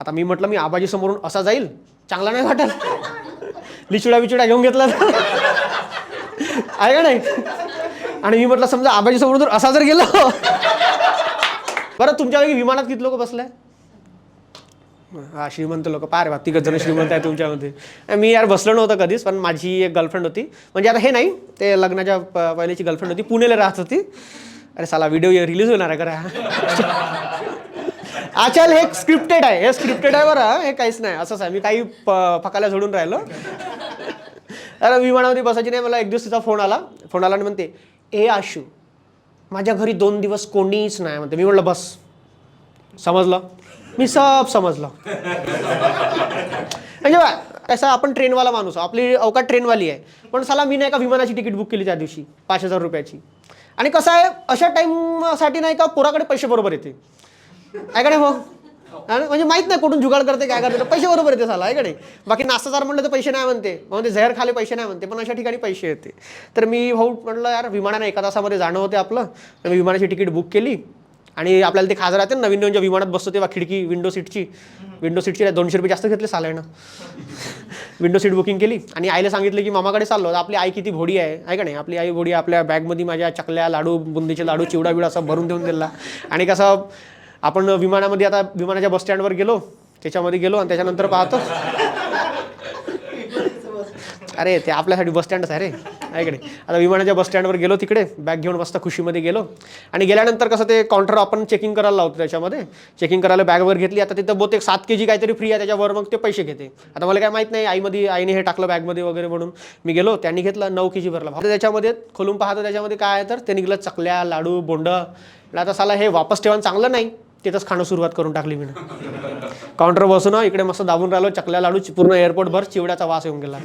आता मी म्हटलं मी आबाजी समोरून असा जाईल चांगला नाही वाटेल. लिचिडा बिचिडा घेऊन घेतला. तर. आहे का नाही? आणि मी म्हटलं समजा आबाजी समोरून जर असा जर गेलो. बरं तुमच्यापैकी विमानात किती लोक बसले? हा श्रीमंत लोक. पार बा तिघ जण श्रीमंत आहे तुमच्यामध्ये. मी यार बसलो नव्हतं कधीच पण माझी एक गर्लफ्रेंड होती. म्हणजे आता हे नाही ते लग्नाच्या प- पहिल्याची गर्लफ्रेंड होती पुणेला राहत होती. अरे साला व्हिडिओ रिलीज होणार आहे करा आचाल हे स्क्रिप्टेड आहे. हे स्क्रिप्टेड आहे बरं हे. काहीच नाही. असंच आहे. मी काही फकाला झडून राहिलो. अरे विमानामध्ये बसायची नाही. मला एक दिवस तिचा फोन आला. फोन आला आणि म्हणते ए आशू माझ्या घरी दोन दिवस कोणीच नाही. म्हणते. मी म्हटलं बस. समजलं? मी सब समजलं. म्हणजे कसं आपण ट्रेनवाला माणूस आपली अवकाश ट्रेनवाली आहे. पण साला मी नाही का विमानाची तिकीट बुक केली त्या दिवशी? पाच हजार रुपयाची. आणि कसं आहे अशा टाईमसाठी नाही का पोराकडे पैसे बरोबर येते. ऐकडे नाही भाऊ? म्हणजे माहीत नाही कुठून जुगाड करते काय करते पैसे बरोबर येते साला आहे का नाही बाकी नाश्ताचार म्हणलं तर पैसे नाही म्हणते. म्हणजे झेर खाले पैसे नाही म्हणते पण अशा ठिकाणी पैसे येते. तर मी भाऊ म्हटलं यार विमानाने एका तासामध्ये जाणं होते आपलं. तर मी विमानाची तिकीट बुक केली. आणि आपल्याला ते खास राहते ना नवीन नवीन ज्या विमानात बसतो तेव्हा खिडकी विंडो सीटची विंडो सीटची नाही, दोनशे रुपये जास्त घेतले सालायनं विंडो सीट बुकिंग केली. आणि आईला सांगितलं की मामाकडे चाललो तर आपली आई किती भोडी आहे आहे का नाही? आपली आई भोडी आपल्या बॅगमध्ये माझ्या चकल्या लाडू बुंदीचे लाडू चिवडा बिडा असं भरून देऊन दिला. आणि कसं आपण विमानामध्ये आता विमानाच्या बस स्टँडवर गेलो त्याच्यामध्ये गेलो आणि त्याच्यानंतर पाहतो. अरे ते आपल्यासाठी बस स्टँडच आहे रे. ऐकडे आता विमानाच्या बस स्टँडवर गेलो तिकडे बॅग घेऊन मस्त खुशीमध्ये गेलो. आणि गेल्यानंतर कसं ते काउंटर आपण चेकिंग करायला लावतो त्याच्यामध्ये. चेकिंग करायला बॅग वगैरे घेतली आता तिथं बहुतेक सात के जी काहीतरी फ्री आहे त्याच्यावर मग ते पैसे घेते. आता मला काय माहीत नाही आईमध्ये आईने हे टाकलं बॅगमध्ये वगैरे म्हणून. मी गेलो त्यांनी घेतलं नऊ के जी भरला. फक्त त्याच्यामध्ये खोलून पाहतो त्याच्यामध्ये काय आहे तर ते निघलं चकल्या लाडू बोंड. आता साला हे वापस ठेवणं चांगलं नाही. तिथंच खाणं सुरुवात करून टाकली मी. काउंटर बसून इकडे मस्त दाबून राहिलो चकल्या लाडू पूर्ण एअरपोर्ट भर चिवड्याचा वास येऊन गेला.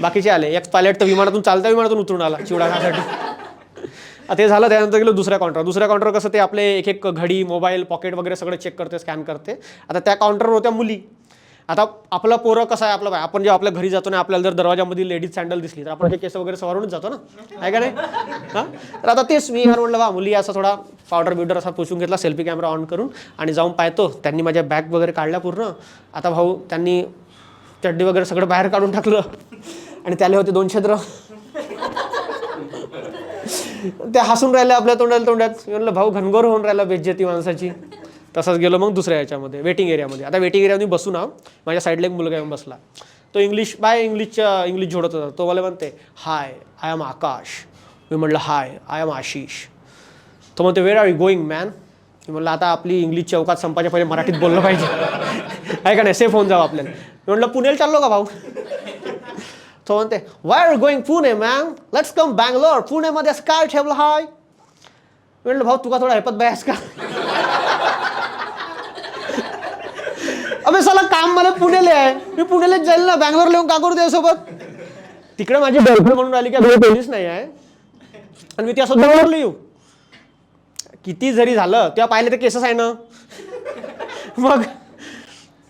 बाकीचे आले. एक पायलट तर विमानातून चालत्या विमानातून उतरून आला चिवडा खाण्यासाठी. आता ते झालं त्यानंतर गेलो दुसऱ्या काउंटर दुसऱ्या काउंटर कसं ते आपले एक एक घडी मोबाईल पॉकेट वगैरे सगळं चेक करते स्कॅन करते आता त्या काउंटरवर होत्या मुली. आता आपला पोरं कसं आहे आपलं बाय? आपण जेव्हा आपल्या घरी जातो ना आपल्याला जर दरवाजामध्ये लेडीज सँडल दिसली तर आपण ते केस वगैरे सवारूनच जातो ना. आहे का नाही? हां? तर आता तेच मी यार म्हटलं बा मुली असा थोडा पावडर बिवडर असा पुसून घेतला सेल्फी कॅमेरा ऑन करून आणि जाऊन पाहतो. त्यांनी माझ्या बॅग वगैरे काढल्या पूर्ण. आता भाऊ त्यांनी चड्डी वगैरे सगळं बाहेर काढून टाकलं. आणि त्याला होते दोन छद्र. ते हसून राहिले आपल्या तोंडाला तोंडात. म्हणलं भाऊ घनघोर होऊन राहिला बेज्जती माणसाची. तसंच गेलो मग दुसऱ्या याच्यामध्ये वेटिंग एरियामध्ये आता वेटिंग एरियामध्ये बसू ना माझ्या साईडला एक मुलगा येऊन बसला. तो इंग्लिश बाय इंग्लिशच्या इंग्लिश जोडत होता. तो मला म्हणते हाय आय एम आकाश मी म्हटलं हाय आय एम आशिष तो म्हणते where are you going man मी म्हणलं आता आपली इंग्लिश चौकात संपाच्या पहिले मराठीत बोललं पाहिजे. आहे का नाही? सेफ होऊन जावं आपल्याला. मी म्हटलं पुण्याला चाललो का भाऊ? तो म्हणते why are going Pune ma'am let's come Bangalore पुणेमध्ये असं काय ठेवलं? हाय मी म्हटलं भाऊ तुका थोडा हेपत बायस का? अबे साला काम मला पुण्याला आहे. मी पुण्यालाच जाईल ना बँगलोर येऊन का करू सोबत तिकडे माझी गर्लफ्रेंड म्हणून आली की पोलीस नाही आहे. आणि मी त्या असं बँगलोरला येऊ. किती जरी झालं तेव्हा पाहिलं तर केसच आहे ना. मग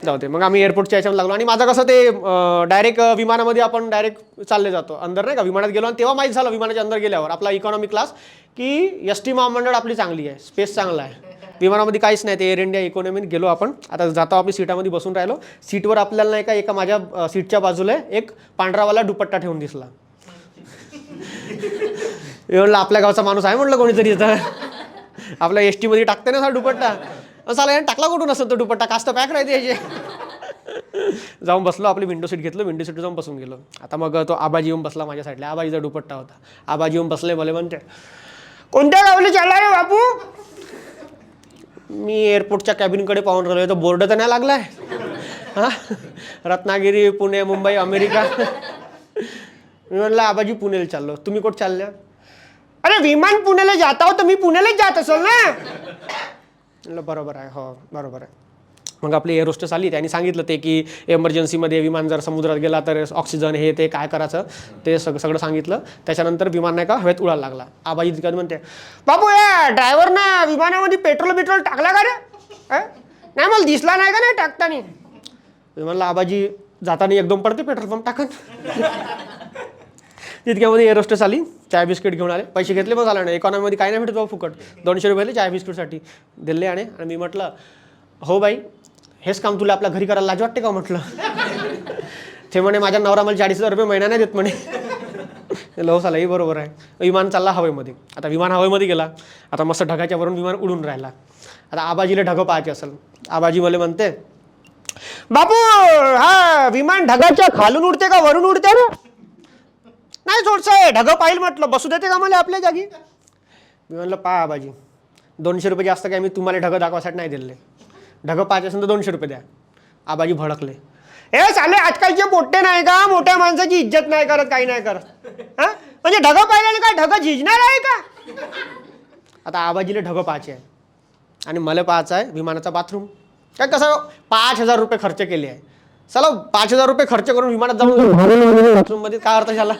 जाऊ दे मग आम्ही एअरपोर्टच्या याच्यावर लागलो. आणि माझं कसं ते डायरेक्ट विमानामध्ये आपण डायरेक्ट चालले जातो. अंदर नाही का विमानात गेलो आणि तेव्हा माहीत झालं विमानाच्या अंदर गेल्यावर आपला इकॉनॉमी क्लास की एस टी महामंडळ आपली चांगली आहे स्पेस चांगला आहे. विमानामध्ये काहीच नाही ते एअर इंडिया इकॉनॉमीत गेलो आपण. आता जातो आपली सीटामध्ये बसून राहिलो. सीटवर आपल्याला नाही का एका माझ्या सीटच्या बाजूला एक पांढरावाला दुपट्टा ठेवून दिसला. म्हणलं आपल्या गावचा माणूस आहे म्हटलं कोणीतरी इथं. आपल्या एस टीमध्ये टाकते ना सर दुपट्टा. साला टाकला कुठून असं तो दुपट्टा? कास्त पॅक राहते याचे जाऊन बसलो आपली विंडो सीट घेतलं विंडो सीट जाऊन बसून गेलो. आता मग तो आबाजी येऊन बसला माझ्या साईडला आबाजीचा दुपट्टा होता. आबाजी येऊन बसले मला म्हणते कोणत्या गावले चालला रे बापू? मी एअरपोर्टच्या कॅबिनकडे पाहून राहिलो तर बोर्ड तर नाही लागलाय? हां? रत्नागिरी पुणे मुंबई अमेरिका. मी म्हणलं आबाजी पुण्याला चाललो. तुम्ही कुठं चालल्या? अरे विमान पुण्याला जात आहो तर मी पुण्यालाच जात असेल ना. म्हणलं बरोबर आहे हो बरोबर आहे. मग आपली एअरहोस्टे आली त्यांनी सांगितलं ते की एमर्जन्सीमध्ये विमान जर समुद्रात गेला तर ऑक्सिजन हे ते काय करायचं? ते सग सगळं सांगितलं. त्याच्यानंतर विमान नाही का हवेत उडायला लागला. आबाजी तिकडे म्हणते बापू या ड्रायव्हरनं विमानामध्ये पेट्रोल बिट्रोल टाकला का रे? नाही मला दिसला नाही का नाही टाकतानी? मी म्हणलं आबाजी जाताना एकदम पडते पेट्रोल पंप टाकन. तितक्यामध्ये एअरोस्टेस आली चाय बिस्किट घेऊन आले. पैसे घेतले मग झालं नाही इकॉनॉमीमध्ये काही नाही भेटत बाबा फुकट. दोनशे रुपये चाय बिस्किटसाठी. दिले आणि. आणि मी म्हटलं हो बाई हेच काम तुला आपल्या घरी करायला लाज वाटते का हो म्हटलं? ते म्हणे माझ्या नवरा मला चाळीस हजार रुपये महिना नाही देत म्हणे. लवसालाही ही बरोबर आहे. विमान चालला हवेमध्ये. आता विमान हवेमध्ये गेला आता मस्त ढगाच्या वरून विमान उडून राहिला. आता आबाजीला ढगं पाहायचे असेल. आबाजी मला म्हणते बापू हा विमान ढगाच्या खालून उडते का वरून उडते ना नाही थोडसं ढगं पाहिलं म्हटलं. बसू देते का मला आपल्या जागी? मी म्हणलं पहा आबाजी दोनशे रुपये जास्त काय मी तुम्हाला ढगं दाखवासाठी नाही दिले. ढगं पाहायचे असेल तर दोनशे रुपये द्या. आबाजी भडकले. हे चाले आजकालचे मोठे नाही का मोठ्या माणसाची इज्जत नाही करत काही नाही करत. हा? म्हणजे ढगं पाहिल्याने काय ढगं झिजणार आहे का? आता आबाजीला ढगं पाहायचे आहे. आणि मला पाहायचं आहे विमानाचा बाथरूम. काय कसं पाच हजार रुपये खर्च केले आहे. चला पाच हजार रुपये खर्च करून विमानात जाऊन बाथरूममध्ये काय अर्थ झाला?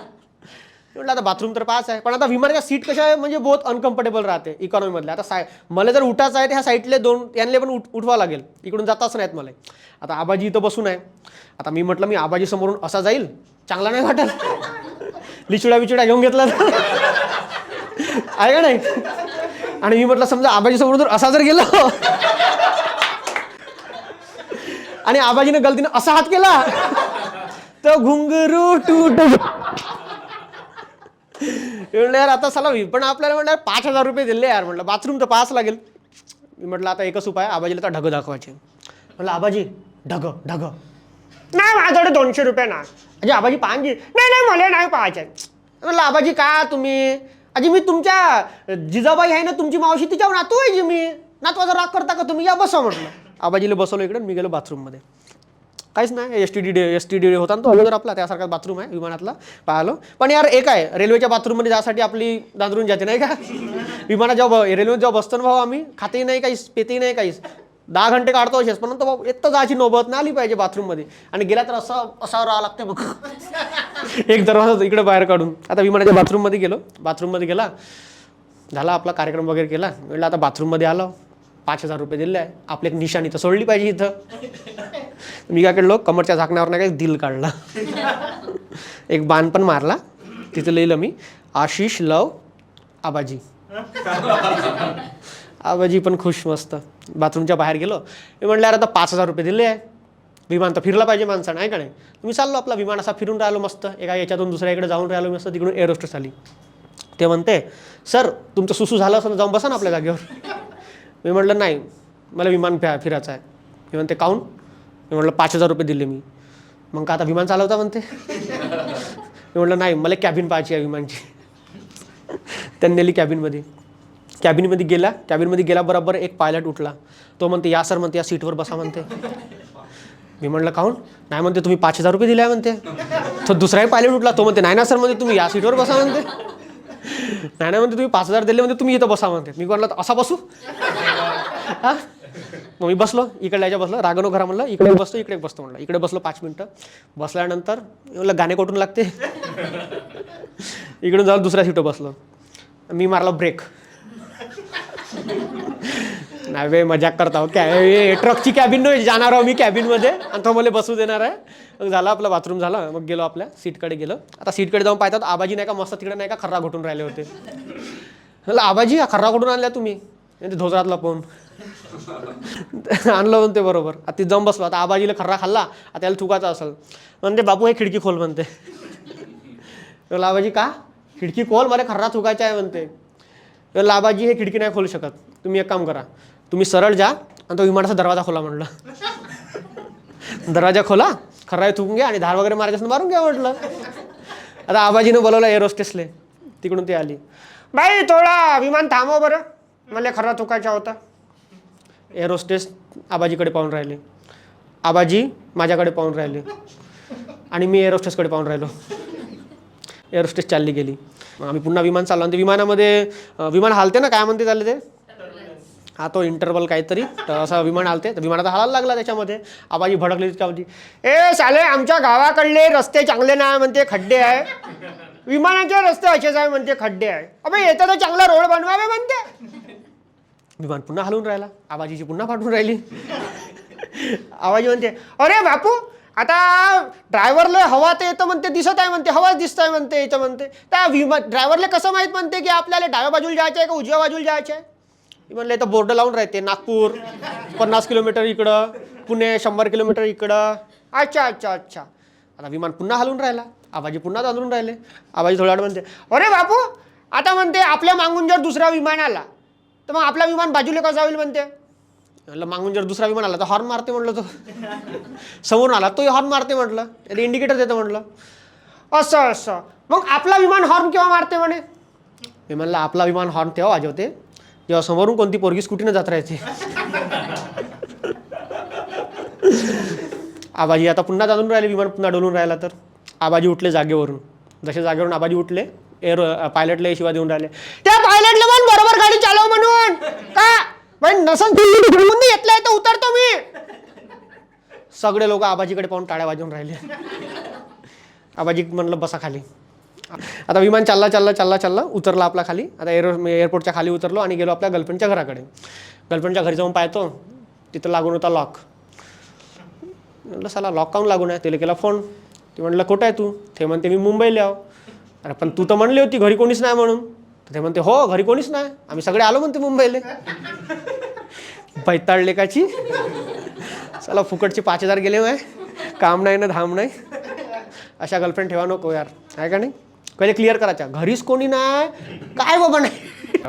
म्हटलं आता बाथरूम तर पाच आहे. पण आता विमानाच्या सीट कशा आहे? म्हणजे बहुत अनकम्फर्टेबल राहते इकॉनॉमीमधले आता साय मला जर उठायचं आहे तर ह्या साईडले दोन यांना पण उठ उठवावं लागेल. इकडून जाताच नाहीत मला. आता आबाजी इथं बसून आहे. आता मी म्हटलं मी आबाजी समोरून असा जाईल चांगला नाही वाटत लिचुडा बिचुडा घेऊन घेतला तर. आहे का नाही? आणि मी म्हटलं समजा आबाजी समोरून जर असा जर गेलो. आणि आबाजीनं गलतीनं असा हात केला तर घुंगरू टूट म्हणलं यार आता चला पण आपल्याला म्हणलं पाच हजार रुपये दिले यार म्हटलं बाथरूम तर पाच लागेल. मी म्हटलं आता एकच उपाय आबाजीला तर ढगं दाखवायचे. म्हटलं आबाजी ढगं ढगं. नाही माझ्याकडे दोनशे रुपये ना अजी आबाजी पाहायची नाही नाही मला नाही पाहायचे. म्हटलं आबाजी का तुम्ही? अजी मी तुमच्या जिजाबाई आहे ना तुमची मावशी तिच्यावर नातू आहे जी मी. नातवाचा राग करता का तुम्ही? या बसा म्हटलं. आबाजीला बसवलं इकडे मी गेलो बाथरूममध्ये काहीच नाही S T D S T D होता ना तो अगोदर आपला त्यासारखा बाथरूम आहे विमानातला पाहिलो. पण यार एक आहे रेल्वेच्या बाथरूममध्ये जासाठी आपली दादरून जाते नाही का? विमानात जेव्हा रेल्वेत जेव्हा बसतो ना भाऊ आम्ही खातेही नाही काहीच पेतेही नाही काहीच. दहा घंटे काढतो असेच पण तो भाऊ जायची नोबत नाही आली पाहिजे बाथरूममध्ये आणि गेला तर असं असा राहा लागते बघ. एक दरवाजा इकडे बाहेर काढून. आता विमानाच्या बाथरूममध्ये गेलो. बाथरूममध्ये गेला. झाला आपला कार्यक्रम वगैरे केला. म्हटलं आता बाथरूममध्ये आलो. पाच हजार रुपये दिले आहे. आपली एक निशाणी तर सोडली पाहिजे इथं. मी काय केलं कमरच्या झाकण्यावर नाही काय दिल काढला. एक बाण पण मारला. तिथं लिहिलं मी आशिष लव आबाजी. आबाजी पण खुश मस्त. बाथरूमच्या बाहेर गेलो. मी म्हटलं यार आता पाच हजार रुपये दिले आहे. विमान तर फिरला पाहिजे माणसानं आहे का नाही? मी चाललो आपला विमान असा फिरून राहिलो मस्त. एका याच्यातून दुसऱ्या इकडे जाऊन राहिलो मस्त. तिकडून एअरोस्टेस आली. ते म्हणते सर तुमचं सुसू झालं असं जाऊन बसा ना आपल्या जागेवर. मी म्हटलं नाही मला विमान फि फिरायचं आहे. मी म्हणते काऊन मी म्हटलं पाच हजार रुपये दिले मी. मग का आता विमान चालवता म्हणते? मी म्हटलं नाही मला कॅबिन पाहायची आहे विमानची. त्यांनी नेली कॅबिनमध्ये. कॅबिनमध्ये गेला कॅबिनमध्ये गेला बरोबर एक पायलट उठला. तो म्हणते या सर म्हणते या सीटवर बसा म्हणते. मी म्हटलं काहून? नाही म्हणते तुम्ही पाच हजार रुपये दिले म्हणते. तो दुसराही पायलट उठला. तो म्हणते नाही ना सर म्हणते तुम्ही या सीटवर बसा म्हणते. नाही नाही म्हणते तुम्ही पाच हजार दिले म्हणते तुम्ही इथं बसा म्हणते. मी म्हटलं असा बसू? हां? मग मी बसलो इकडे याच्या बसलो रागनो घरा म्हणलं इकडे बसतो इकडे बसतो म्हणलं. इकडे बसलो पाच मिनटं. बसल्यानंतर म्हणलं गाणे कोठून लागते? इकडून जाऊन दुसऱ्या सीटवर बसलो. मी मारला ब्रेक नाही वे मजाक करता हो. काय ट्रकची कॅबिन नाही जाणार आहो मी कॅबिनमध्ये आणि तो मला बसू देणार आहे. मग झालं आपलं बाथरूम झालं. मग गेलो आपल्या सीटकडे गेलो. आता सीटकडे जाऊन पाहतात आबाजी नाही का मस्त तिकडे नाही का खर्रा घोटून राहिले होते. म्हणलं आबाजी हा खर्रा घोटून आणल्या तुम्ही? म्हणजे ते धोजरातला पाहून आणलं म्हणते बरोबर. आता ती जाऊन बसलो. आता आबाजीला खर्रा खाल्ला. आता त्याला थुकाचा असेल. म्हणते बापू हे खिडकी खोल म्हणते. म्हणलं आबाजी का? खिडकी खोल मला खर्रा थुकायचा आहे म्हणते. लाबाजी आबाजी हे खिडकी नाही खोलू शकत. तुम्ही एक काम करा. तुम्ही सरळ जा आणि तो विमानाचा दरवाजा खोला म्हटलं दरवाजा खोला खराय थुकून घ्या आणि धार वगैरे मारायचं मारून घ्या म्हटलं. आता आबाजीनं बोलवलं एरोस्टेसले. तिकडून ती आली. बाई थोडा विमान थांबव बरं. मला खरा थुकायचा होता. एरोस्टेस आबाजीकडे पाहून राहिले. आबाजी माझ्याकडे पाहून राहिले. आणि मी एरोस्टेसकडे पाहून राहिलो. एरोस्टेस चालली गेली. मग आम्ही पुन्हा विमान चाललो. आणि ते विमानामध्ये विमान हालते ना? काय म्हणते चालले ते? हा तो इंटरवल काहीतरी असं विमान आलते. तर विमानाचा हालायला लागला त्याच्यामध्ये. आबाजी भडकली होती ए साले आमच्या गावाकडले रस्ते चांगले नाही म्हणते खड्डे आहे. विमानाचे रस्ते असेच आहे म्हणते खड्डे आहे. अबे येतं तर चांगला रोड बनवावे म्हणते. विमान पुन्हा हलवून राहिला. आबाजीची पुन्हा पाठवून राहिली. आबाजी म्हणते अरे बापू आता ड्रायव्हरला हवा तर येतं म्हणते दिसत आहे म्हणते हवाच दिसत आहे म्हणते येतं म्हणते. त्या विमा ड्रायव्हरला कसं माहीत म्हणते की आपल्याला डाव्या बाजूला जायचं आहे का उजव्या बाजूला जायचं आहे म्हणलं इथं बोर्ड लावून राहते नागपूर पन्नास किलोमीटर इकडं पुणे शंभर किलोमीटर इकडं. अच्छा अच्छा अच्छा. आता विमान पुन्हा हलून राहिला आबाजी पुन्हा चालून राहिले. आबाजी थोड्या म्हणते अरे बापू आता म्हणते आपल्या मागून जर दुसरा विमान आला तर मग आपला विमान बाजूला कसा होईल म्हणते? म्हटलं मागून जर दुसरा विमान आला तर हॉर्न मारते म्हटलं तो. समोरून आला तोही हॉर्न मारते म्हटलं. त्याला इंडिकेटर देतं म्हटलं. असं असं. मग आपला विमान हॉर्न केव्हा मारते म्हणे? मी म्हणलं आपला विमान हॉर्न तेव्हा वाजवते जेव्हा समोरून कोणती पोरगी स्कूटीनं जात राहायची? आबाजी आता पुन्हा जाणून राहिले विमान पुन्हा डोलून राहिला तर? आबाजी उठले जागेवरून. जसे जागेवरून आबाजी उठले एअर पायलटला शिवा देऊन राहिले. त्या पायलटला म्हण बरोबर गाडी चालव म्हणून. का? पण नसन तुम्ही घेतलंय तर उतरतो मी. सगळे लोक आबाजीकडे पाहून टाळ्या वाजवून राहिले. आबाजी म्हणलं बसा खाली. आता विमान चालला चालला चालला चालला उतरला आपला खाली. आता एअर एअरपोर्टच्या खाली उतरलो आणि गेलो आपल्या गर्लफ्रेंडच्या घराकडे. गर्लफ्रेंडच्या घरी जाऊन पाहतो. तिथं लागून होता लॉक म्हटलं साला लॉक काऊन लागून आहे? तिला केला फोन ते म्हणलं कुठं आहे तू? ते म्हणते मी मुंबईला आहो. अरे पण तू तर म्हणली होती घरी कोणीच नाही म्हणून. ते म्हणते हो घरी कोणीच नाही. आम्ही सगळे आलो म्हणते मुंबईले. बैताळले काची चला फुकटचे पाच हजार गेले माय. काम नाही ना धाम नाही. अशा गर्लफ्रेंड ठेवा नको यार. आहे का नाही? पहिले क्लिअर करायच्या? घरीच कोणी नाही? काय बाबा नाही?